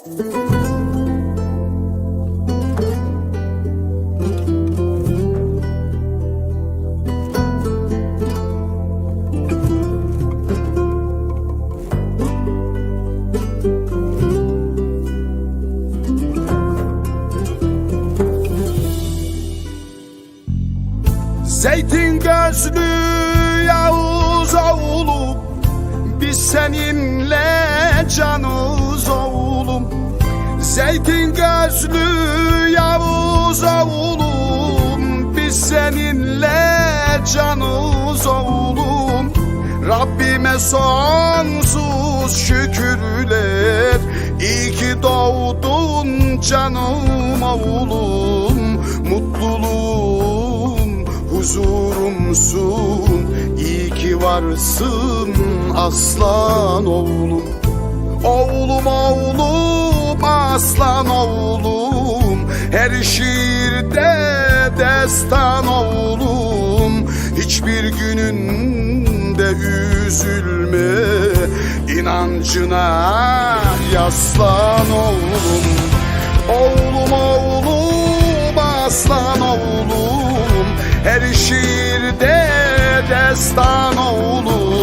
Zeytin gözlü Yavuz oğlum Biz seninle canız oğlum Zeytin gözlü Yavuz oğlum Biz seninle canız oğlum. Rabbime sonsuz şükürler. İyi ki doğdun canım oğlum. Mutluluğum huzurumsun. İyi ki varsın aslan oğlum. Oğlum oğlum aslan oğlum Her şiirde destan oğlum. Hiçbir gününde üzülme inancına yaslan oğlum. Oğlum oğlum aslan oğlum Her şiirde destan oğlum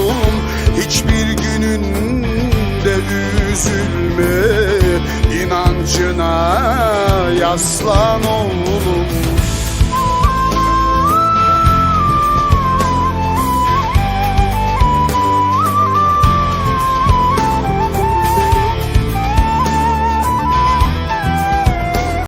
yaslan oğlum